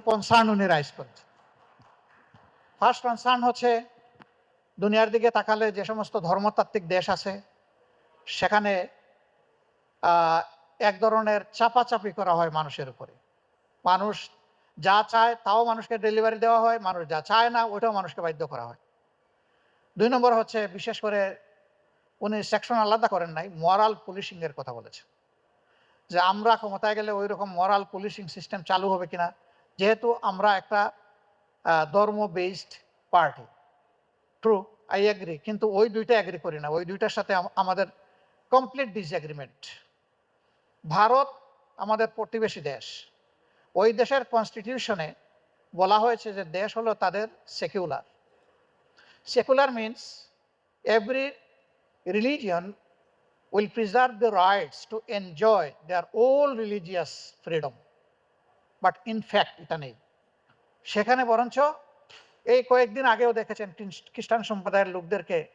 Concern উনি rise করেছেন। First concern হচ্ছে, দুনিয়ার দিকে তাকালে যে সমস্ত ধর্মতাত্ত্বিক দেশ আছে, সেখানে এক ধরনের চাপাচাপি করা হয় মানুষের উপরে। মানুষ যা চায় তাও মানুষকে ডেলিভারি দেওয়া হয়, মানুষ যা চায় না ওইটাও মানুষকে বাধ্য করা হয়। দুই নম্বর হচ্ছে, বিশেষ করে উনি সেকশন আলাদা করেন নাই মরাল পুলিশিং এর কথা বলেছেন। যে আমরা ক্ষমতায় গেলে ওই রকম মরাল পুলিশিং সিস্টেম চালু হবে কিনা যেহেতু আমরা একটা ধর্ম based party true I agree কিন্তু ওই দুইটা এগ্রি করি না। ওই দুইটার সাথে আমাদের কমপ্লিট ডিসএগ্রিমেন্ট ভারত আমাদের প্রতিবেশী দেশ। ওই দেশের কনস্টিটিউশনে বলা হয়েছে যে দেশ হলো তাদের secular secular means every religion will preserve the rights to enjoy their all religious freedom. In fact, এটা নেই। সেখানে বরঞ্চ এই কয়েকদিন আগেও দেখেছেন খ্রিস্টান সম্প্রদায়ের লোকদেরকে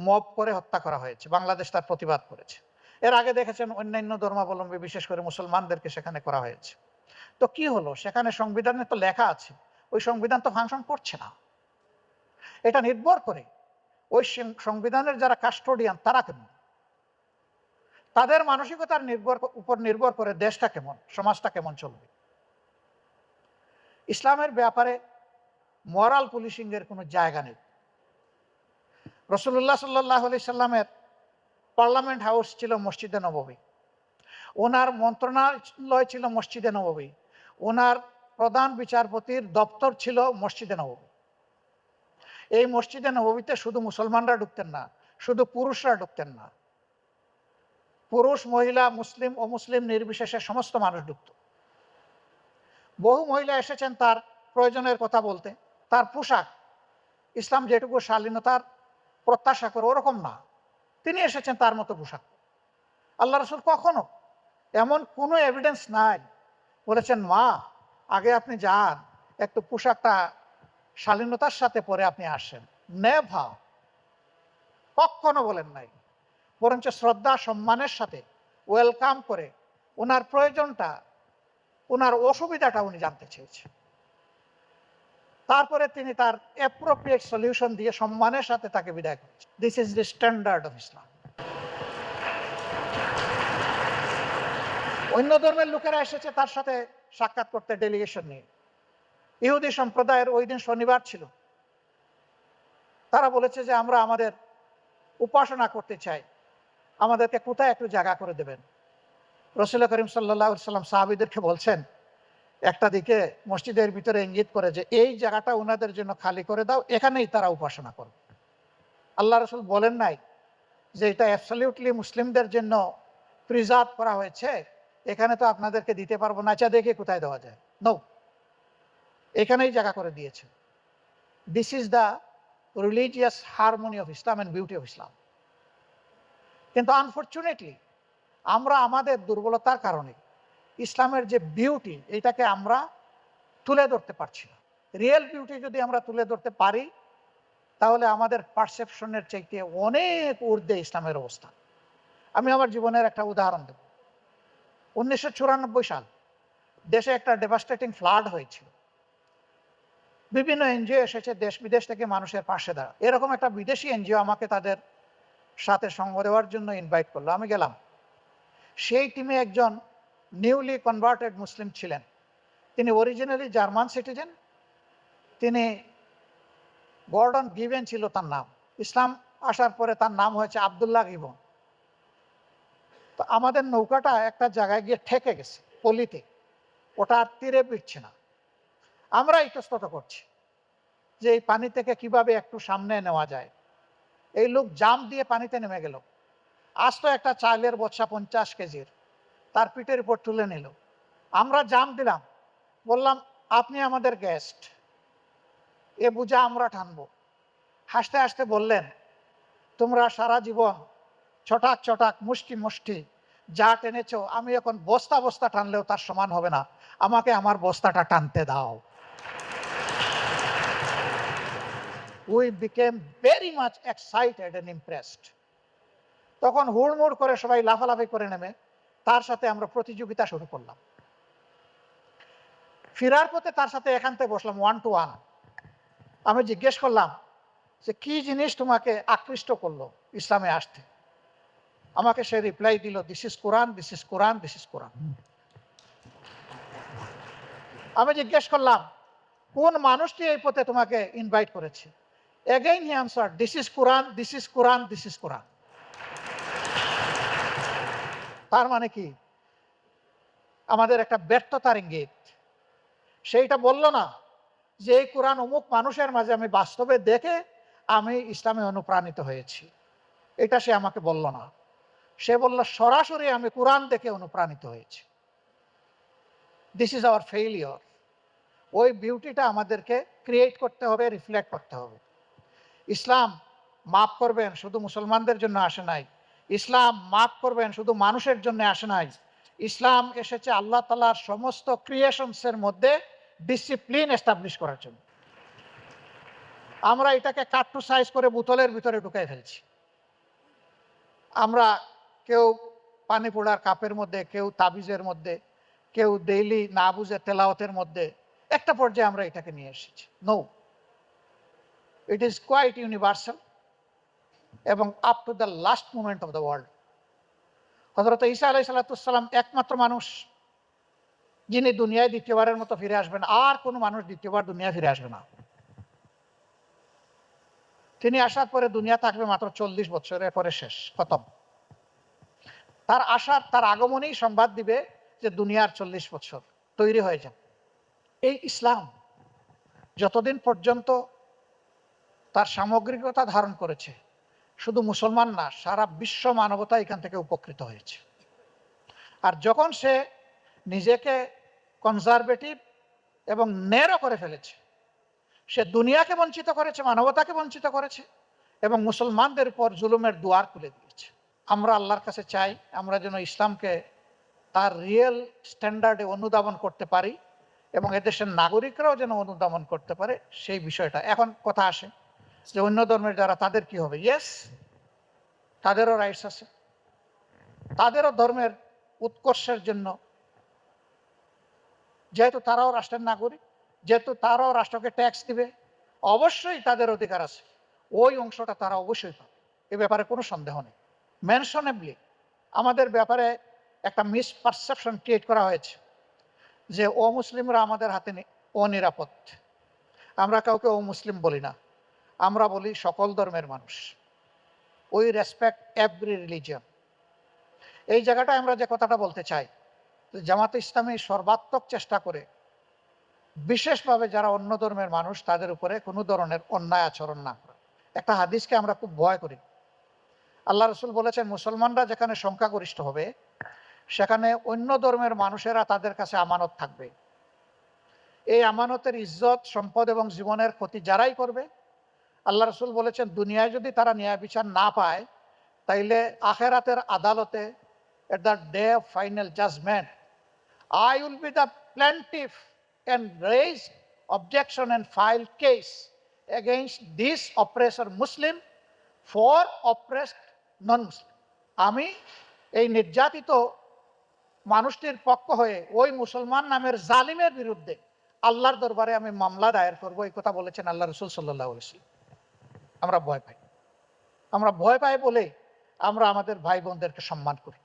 মব করে হত্যা করা হয়েছে বাংলাদেশ তার প্রতিবাদ করেছে। এর আগে দেখেছেন অন্যান্য ধর্মাবলম্বী বিশেষ করে মুসলমানদেরকে সেখানে করা হয়েছে। তো কি হলো? সেখানে সংবিধানে তো লেখা আছে ওই সংবিধান তো ফাংশন করছে না। এটা নির্ভর করে ওই সংবিধানের যারা কাস্টোডিয়ান তারা কেমন? তাদের মানসিকতার নির্ভর উপর নির্ভর করে দেশটা কেমন সমাজটা কেমন চলবে? ইসলামের ব্যাপারে মরাল পুলিশিং এর কোনো জায়গা নেই। রসুল্লাহ সাল্লাহ আলি সাল্লামের পার্লামেন্ট হাউস ছিল মসজিদে নববী। ওনার মন্ত্রণালয় ছিল মসজিদে নববী। ওনার প্রধান বিচারপতির দপ্তর ছিল মসজিদে নববী। এই মসজিদে নববীতে শুধু মুসলমানরা ঢুকতেন না, শুধু পুরুষরা ঢুকতেন না। পুরুষ, মহিলা, মুসলিম ও মুসলিম নির্বিশেষে সমস্ত মানুষ ঢুকত। বহু মহিলা এসেছেন তার প্রয়োজনের কথা বলতে। তার পোশাক, ইসলাম যেটুকু শালীনতার প্রত্যাশা করে ওরকম না। তিনি এসেছেন তার মতো পোশাক আল্লাহ রসুল কখনো এমন কোনো এভিডেন্স নাই। বলেছেন, মা, আগে আপনি যান, একটু পোশাকটা শালীনতার সাথে পরে আপনি আসেন। নে নেভা কখনো বলেন নাই। বরঞ্চ শ্রদ্ধা, সম্মানের সাথে ওয়েলকাম করে ওনার প্রয়োজনটা ওনার অসুবিধাটা উনি জানতে চেয়েছেন। তারপরে তিনি তার অ্যাপ্রোপ্রিয়েট সলিউশন দিয়ে সম্মানের সাথে তাকে বিদায় করেছেন। This is the standard of Islam অন্য ধর্মের লোকেরা এসেছে তার সাথে সাক্ষাৎ করতে ডেলিগেশন নিয়ে। ইহুদি সম্প্রদায়ের ওই দিন শনিবার ছিল। তারা বলেছে যে আমরা আমাদের উপাসনা করতে চাই। আমাদেরকে কোথায় একটু জায়গা করে দেবেন? রসুল করিম সাল্লাহ সাল্লাম সাহাবিদেরকে বলছেন, একটা দিকে মসজিদের ভিতরে ইঙ্গিত করে যে, এই জায়গাটা ওনাদের জন্য খালি করে দাও, এখানেই তারা উপাসনা করবে। আল্লাহ রসুল বলেন নাই যে, এটা অ্যাবসলিউটলি মুসলিমদের জন্য প্রিজার্ভ করা হয়েছে, এখানে তো আপনাদেরকে দিতে পারব না চা দেখে কোথায় দেওয়া যায়। নো এখানেই জায়গা করে দিয়েছে। This is the religious harmony of Islam and beauty of Islam কিন্তু আনফর্চুনেটলি আমরা আমাদের দুর্বলতার কারণে ইসলামের যে বিউটি এটাকে আমরা তুলে ধরতে পারছি না। রিয়েল বিউটি যদি আমরা তুলে ধরতে পারি, তাহলে আমাদের পারসেপশনের চাইতে অনেক ঊর্ধ্বে ইসলামের অবস্থা আমি আমার জীবনের একটা উদাহরণ দেব। উনিশশো চুরানব্বই সাল দেশে একটা ডেভাস্টেটিং ফ্লাড হয়েছিল। বিভিন্ন এনজিও এসেছে দেশ বিদেশ থেকে মানুষের পাশে দাঁড়া এরকম একটা বিদেশি এনজিও আমাকে তাদের সাথে সঙ্গ দেওয়ার জন্য ইনভাইট করল। আমি গেলাম। সেই টিমে একজন নিউলি কনভার্টেড মুসলিম ছিলেন। তিনি অরিজিনালি জার্মান সিটিজেন তিনি গর্ডন গিভেন ছিল তার নাম। ইসলাম আসার পরে তার নাম হয়েছে আবদুল্লাহ গিবন তো আমাদের নৌকাটা একটা জায়গায় গিয়ে ঠেকে গেছে, পলিতে। ওটা আর তীরে পিটছে না। আমরা ইতস্তত করছি যে এই পানি থেকে কীভাবে একটু সামনে নেওয়া যায়। এই লোক জাম দিয়ে পানিতে নেমে গেল। আজ তো একটা চালের বচ্চা পঞ্চাশ কেজির, তার পিঠের উপর তুলে নিল। আমরা জাম দিলাম। বললাম, আপনি আমাদের গেস্ট এ বুঝা আমরা টানবো। হাসতে হাসতে বললেন, তোমরা সারা জীবন ছটাক ছটাক মুষ্টি মুষ্টি যা টেনেছ, আমি এখন বস্তা বস্তা টানলেও তার সমান হবে না। আমাকে আমার বস্তাটা টানতে দাও। We became very much excited and impressed তখন হুড়মুড় করে সবাই লাফালাফি করে নেমে তার সাথে আমরা প্রতিযোগিতা শুরু করলাম। ফিরার পথে তার সাথে থেকে বসলাম ওয়ান টু ওয়ান আমি জিজ্ঞেস করলাম যে কি জিনিস তোমাকে আকৃষ্ট করল ইসলামে আসতে? আমাকে সে রিপ্লাই দিল this is Quran this is Quran this is Quran আমি জিজ্ঞেস করলাম, কোন মানুষটি এই পথে তোমাকে ইনভাইট করেছে? Again he answer this is Quran this is Quran this is Quran তার মানে কি? আমাদের একটা ব্যর্থতার ইঙ্গিত। সেইটা বলল না যে এই কোরআন অমুক মানুষের মাঝে আমি বাস্তবে দেখে আমি ইসলামে অনুপ্রাণিত হয়েছি। এটা সে আমাকে বলল না। সে বলল, সরাসরি আমি কোরআন দেখে অনুপ্রাণিত হয়েছি। দিস ইজ আওয়ার ফেইলিয়র ওই বিউটিটা আমাদেরকে ক্রিয়েট করতে হবে রিফ্লেক্ট করতে হবে। ইসলাম, মাফ করবেন, শুধু মুসলমানদের জন্য আসে নাই। ইসলাম মাফ করবেন, শুধু মানুষের জন্য আসে নাই। ইসলাম এসেছে আল্লাহ তালার সমস্ত ক্রিয়েশনসের মধ্যে ডিসিপ্লিন এস্টাবলিশ করার জন্য। আমরা এটাকে কাট্টু সাইজ করে বোতলের ভিতরে ঢুকাই ফেলছি। আমরা কেউ পানি পোড়ার কাপের মধ্যে, কেউ তাবিজের মধ্যে, কেউ ডেইলি না বুঝে তেলাওতের মধ্যে, একটা পর্যায়ে আমরা এটাকে নিয়ে এসেছি। No it is quite universal এবং up to the last moment of the world হজরত ঈসা আলাই সাল্লাতুসাল্লাম একমাত্র মানুষ, যিনি দুনিয়ায় দ্বিতীয়বারের মতো ফিরে আসবেন। আর কোনো মানুষ দ্বিতীয়বার দুনিয়ায় ফিরে আসবে না। তিনি আসার পরে দুনিয়া থাকবে মাত্র চল্লিশ বছরের পরে শেষ, খতম। তার আসার, তার আগমনেই সংবাদ দিবে যে দুনিয়ার চল্লিশ বছর তৈরি হয়ে যাবে। এই ইসলাম যতদিন পর্যন্ত তার সামগ্রিকতা ধারণ করেছে শুধু মুসলমান না, সারা বিশ্ব মানবতা এখান থেকে উপকৃত হয়েছে। আর যখন সে নিজেকে কনজারভেটিভ এবং ন্যারো করে ফেলেছে, সে দুনিয়াকে বঞ্চিত করেছে, মানবতাকে বঞ্চিত করেছে এবং মুসলমানদের উপর জুলুমের দুয়ার খুলে দিয়েছে। আমরা আল্লাহর কাছে চাই আমরা যেন ইসলামকে তার রিয়েল স্ট্যান্ডার্ডে অনুধাবন করতে পারি এবং এদেশের নাগরিকরাও যেন অনুধাবন করতে পারে, সেই বিষয়টা। এখন কথা আসে যে অন্য ধর্মের যারা তাদের কি হবে? ইয়েস তাদেরও রাইটস আছে। তাদেরও ধর্মের উৎকর্ষের জন্য। যেহেতু তারাও রাষ্ট্রের নাগরিক, যেহেতু তারাও রাষ্ট্রকে ট্যাক্স দিবে, অবশ্যই তাদের অধিকার আছে। ওই অংশটা তারা অবশ্যই পাবে। এ ব্যাপারে কোনো সন্দেহ নেই। মেনশনেবলি আমাদের ব্যাপারে একটা মিসপারসেপশন ক্রিয়েট করা হয়েছে যে ও মুসলিমরা আমাদের হাতে অনিরাপদ। আমরা কাউকে ও মুসলিম বলি না। আমরা বলি সকল ধর্মের মানুষ। উই রেসপেক্ট এভরি রিলিজিয়ন এই জায়গাটায় আমরা যে কথাটা বলতে চাই জামাতে ইসলামী সর্বাত্মক চেষ্টা করে, বিশেষভাবে যারা অন্য ধর্মের মানুষ, তাদের উপরে কোনো ধরনের অন্যায় আচরণ না করে। একটা হাদিসকে আমরা খুব ভয় করি। আল্লাহ রসুল বলেছেন, মুসলমানরা যেখানে সংখ্যাগরিষ্ঠ হবে, সেখানে অন্য ধর্মের মানুষেরা তাদের কাছে আমানত থাকবে। এই আমানতের ইজ্জত, সম্পদ এবং জীবনের ক্ষতি যারাই করবে আল্লাহ রসুল বলেছেন, দুনিয়ায় যদি তারা ন্যায় বিচার না পায়, তাইলে আখেরাতের আদালতে at the day of final judgement I will be the plaintiff and raise objection and file case against this oppressor Muslim for non Muslim আমি এই নির্যাতিত মানুষটির পক্ষ হয়ে ওই মুসলমান নামের জালিমের বিরুদ্ধে আল্লাহর দরবারে আমি মামলা দায়ের করব। এই কথা বলেছেন আল্লাহ রসুল সাল্লাহ আমরা ভয় পাই। আমরা ভয় পাই বলে আমরা আমাদের ভাই বোনদেরকে সম্মান করি।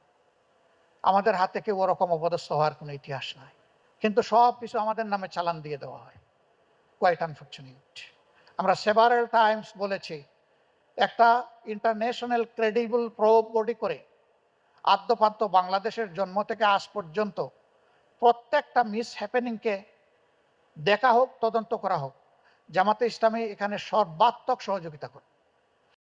আমাদের হাতে কেউ ওরকম অপদস্থ হওয়ার কোনো ইতিহাস নাই। কিন্তু সব কিছু আমাদের নামে চালান দিয়ে দেওয়া হয়। কোয়াইট আনফর্চুনেট আমরা সেভারেল টাইমস বলেছি, একটা ইন্টারন্যাশনাল ক্রেডিবল প্রোব বডি করে আদ্যপান্ত বাংলাদেশের জন্ম থেকে আজ পর্যন্ত প্রত্যেকটা মিস হ্যাপেনিংকে দেখা হোক, তদন্ত করা হোক জামাতে ইসলামী এখানে সর্বাত্মক সহযোগিতা করে।